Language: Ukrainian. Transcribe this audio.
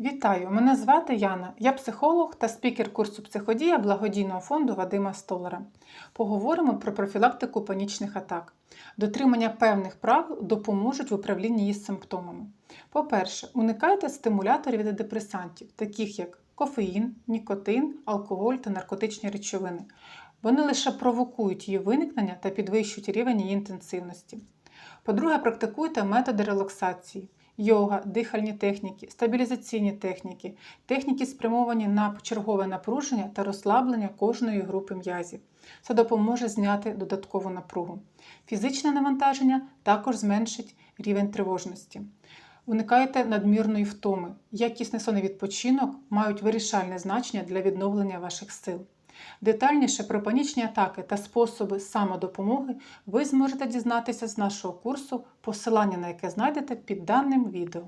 Вітаю! Мене звати Яна. Я психолог та спікер курсу психодія благодійного фонду Вадима Столара. Поговоримо про профілактику панічних атак. Дотримання певних правил допоможуть в управлінні її симптомами. По-перше, уникайте стимуляторів та депресантів, таких як кофеїн, нікотин, алкоголь та наркотичні речовини. Вони лише провокують її виникнення та підвищують рівень її інтенсивності. По-друге, практикуйте методи релаксації. Йога, дихальні техніки, стабілізаційні техніки, техніки спрямовані на почергове напруження та розслаблення кожної групи м'язів. Це допоможе зняти додаткову напругу. Фізичне навантаження також зменшить рівень тривожності. Уникайте надмірної втоми. Якісний сон і відпочинок мають вирішальне значення для відновлення ваших сил. Детальніше про панічні атаки та способи самодопомоги ви зможете дізнатися з нашого курсу, посилання на яке знайдете під даним відео.